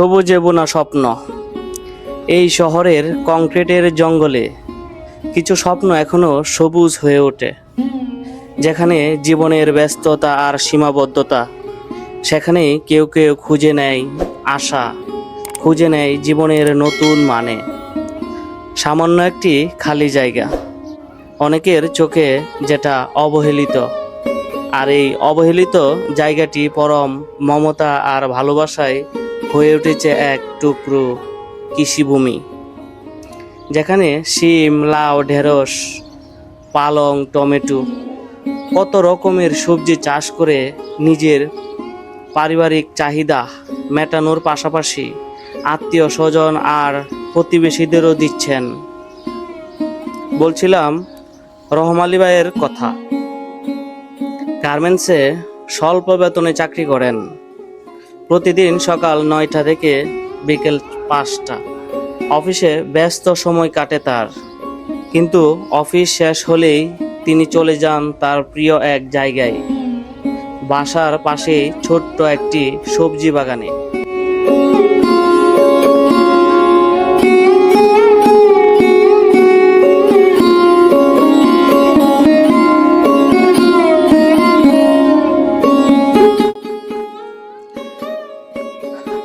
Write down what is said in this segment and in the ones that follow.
সবুজে বোনা স্বপ্ন। এই শহরের কংক্রিটের জঙ্গলে কিছু স্বপ্ন এখনও সবুজ হয়ে ওঠে। যেখানে জীবনের ব্যস্ততা আর সীমাবদ্ধতা সেখানে কেউ কেউ খুঁজে নেয় আশা, খুঁজে নেয় জীবনের নতুন মানে। সামান্য একটি খালি জায়গা, অনেকের চোখে যেটা অবহেলিত। আর এই অবহেলিত জায়গাটি পরম মমতা আর ভালোবাসায় হয়ে উঠেছে এক টুকরো কৃষিভূমি, যেখানে শিম, লাউ, ঢেঁড়স, পালং, টমেটো, কত রকমের সবজি চাষ করে নিজের পারিবারিক চাহিদা মেটানোর পাশাপাশি আত্মীয় স্বজন আর প্রতিবেশীদেরও দিচ্ছেন। বলছিলাম রহমালি ভাইয়ের কথা। গার্মেন্টসে স্বল্প বেতনে চাকরি করেন। প্রতিদিন সকাল নয়টা থেকে বিকেল পাঁচটা। অফিসে ব্যস্ত সময় কাটে তার। কিন্তু অফিস শেষ হলেই তিনি চলে যান তার প্রিয় এক জায়গায়। বাসার পাশে ছোট্ট একটি সবজি বাগানে।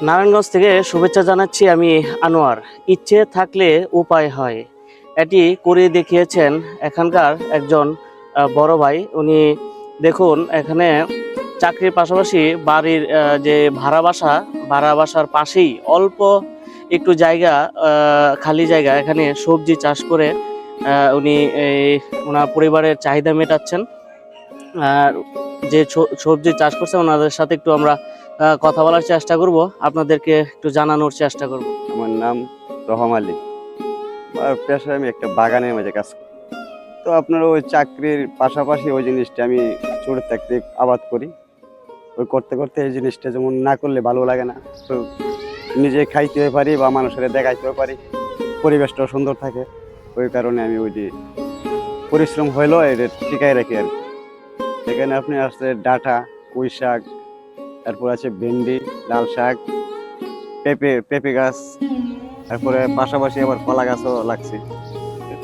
নারায়ণগঞ্জ থেকে শুভেচ্ছা জানাচ্ছি আমি আনোয়ার। ইচ্ছে থাকলে উপায় হয়। এটি করে দেখিয়েছেন এখানকার একজন বড় ভাই। উনি দেখুন, এখানে চাকরির পাশাপাশি বাড়ির যে ভাড়া বাসা, ভাড়া বাসার পাশেই অল্প একটু জায়গা খালি জায়গা। এখানে সবজি চাষ করে উনি এই ওনার পরিবারের চাহিদা মেটাচ্ছেন। আর যে সবজি চাষ করছে, ওনাদের সাথে একটু আমরা কথা বলার চেষ্টা করব। আপনাদেরকে একটু জানানোর চেষ্টা করব। আমার নাম রহম আলী। আর পেশায় আমি একটা বাগানের মাঝে কাজ করি। তো আপনার ওই চাকরির পাশাপাশি ওই জিনিসটা আমি ছোট থাকতে আবাদ করি। ওই করতে করতে এই জিনিসটা যেমন না করলে ভালো লাগে না, তো নিজে খাইতেও পারি বা মানুষের দেখাইতেও পারি, পরিবেশটাও সুন্দর থাকে। ওই কারণে আমি ওই যে পরিশ্রম হইলেও এটা টিকাই রাখি আর কি। এখানে আপনি আসছে ডাঁটা পুঁই শাক তারপর আছে ভেন্ডি, লাল শাক, পেঁপে পেঁপে গাছ, তারপরে পাশাপাশি আবার কলা গাছও লাগছে।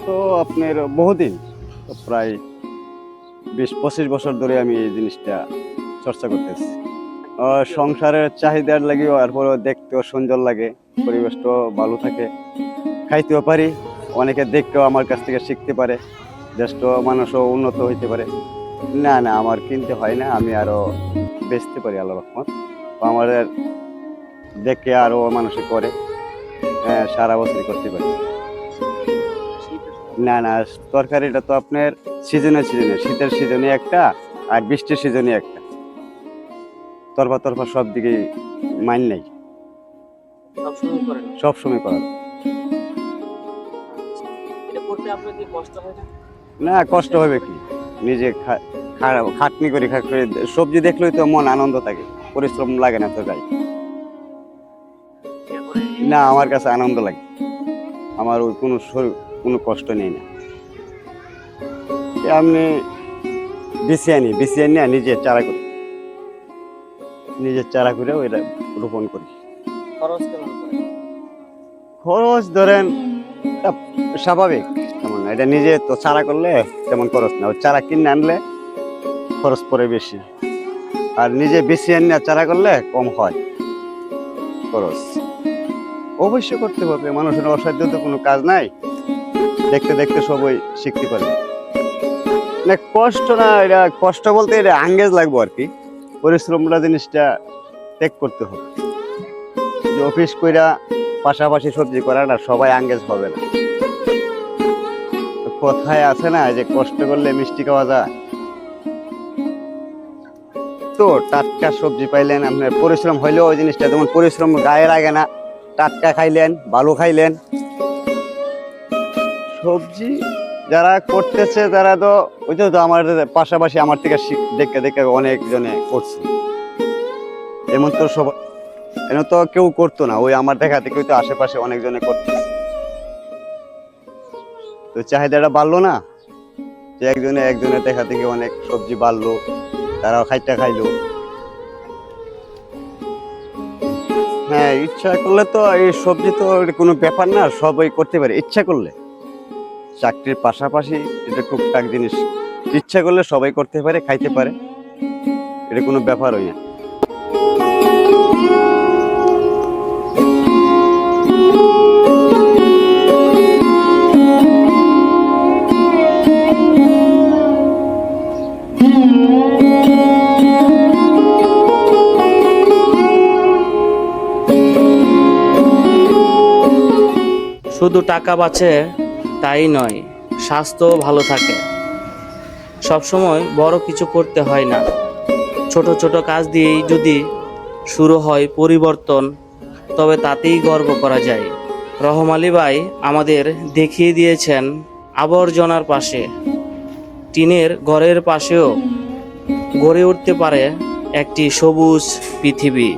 তো আপনার বহুদিন প্রায় বিশ, পঁচিশ বছর ধরে আমি এই জিনিসটা চর্চা করতেছি। সংসারের চাহিদার লাগেও তারপরে দেখতেও সুন্দর লাগে, পরিবেশটাও ভালো থাকে। খাইতেও পারি, অনেকে দেখতেও আমার কাছ থেকে শিখতে পারে, দেশটাও, মানুষও উন্নত হইতে পারে। না না আমার কিনতে হয় না আমি আরও বেচতে পারি আল্লাহ রহমত। আমাদের দেখে আরও মানুষে করে হ্যাঁ সারা বছরই করতে পারি। না না তরকারিটা তো আপনার সিজনে সিজনে শীতের সিজনে একটা আর বৃষ্টির সিজনে একটা। তরফা তরফা সব দিকে মাইন নেই। সবসময় করেন? সব সময় করা এটা করতে আপনার কি কষ্ট হয়? না কষ্ট হবে কি? নিজে খাটনি করি সবজি দেখলেই তো মন আনন্দ থাকে। পরিশ্রম লাগে না তো যাই। না আমার কাছে আনন্দ লাগে। আমার ওই কোনো শরীর কোনো কষ্ট নেই না। আমি বিছিয়ে আনি বিছিয়ে নিয়ে নিজে চারা করি। নিজের চারা করে ওইটা রোপণ করি। খরচ খরচ ধরেন স্বাভাবিক। তেমন এটা নিজে তো চারা করলে তেমন খরচ না। ওই চারা কিনে আনলে খরচ পড়ে বেশি। আর নিজে বেশি আনিয়ে চারা করলে কম হয় খরচ। অবশ্যই করতে পারবে মানুষের অসাধ্য তো কোনো কাজ নাই। দেখতে দেখতে সবই শিখতে পারবে না কষ্ট না, এটা কষ্ট বলতে এটা আঙ্গেজ লাগবে আর কি। পরিশ্রমটা জিনিসটা ত্যাগ করতে হবে। যে অফিস কইরা পাশাপাশি সবজি করা না সবাই আঙ্গেজ হবে না। কথায় আছে না যে কষ্ট করলে মিষ্টি খাওয়া যায়। তো টাটকা সবজি পাইলেন, আপনার পরিশ্রম হইলেও ওই জিনিসটা যেমন পরিশ্রম গায়ে লাগে না। টাটকা খাইলেন, ভালো খাইলেন। সবজি যারা করতেছে, তারা তো, ওই তো আমার পাশাপাশি আমার থেকে দেখে দেখে অনেক জনে করছে। এমন তো সব এমন তো কেউ করতো না, ওই আমার দেখা থেকে তো আশেপাশে অনেকজনে করতেছে। তো চাহিদাটা বাড়লো না? যে একজনে একজনের দেখা থেকে অনেক সবজি বাড়লো। তারাও খাইটা খাইলো। হ্যাঁ ইচ্ছা করলে তো এই সবজি তো কোনো ব্যাপার না, সবই করতে পারে। ইচ্ছা করলে। চাকরির পাশাপাশি এটা টুকটাক জিনিস। ইচ্ছা করলে সবাই করতে পারে, খাইতে পারে। এটা কোনো ব্যাপার হয় না। শুধু টাকা বাঁচে তাই নয় স্বাস্থ্যও ভালো থাকে। সবসময় বড় কিছু করতে হয় না। ছোট ছোট কাজ দিয়েই যদি শুরু হয় পরিবর্তন, তবে তাতেই গর্ব করা যায়। রহম আলী ভাই আমাদের দেখিয়ে দিয়েছেন আবর্জনার পাশে। টিনের ঘরের পাশেও গড়ে উঠতে পারে একটি সবুজ পৃথিবী।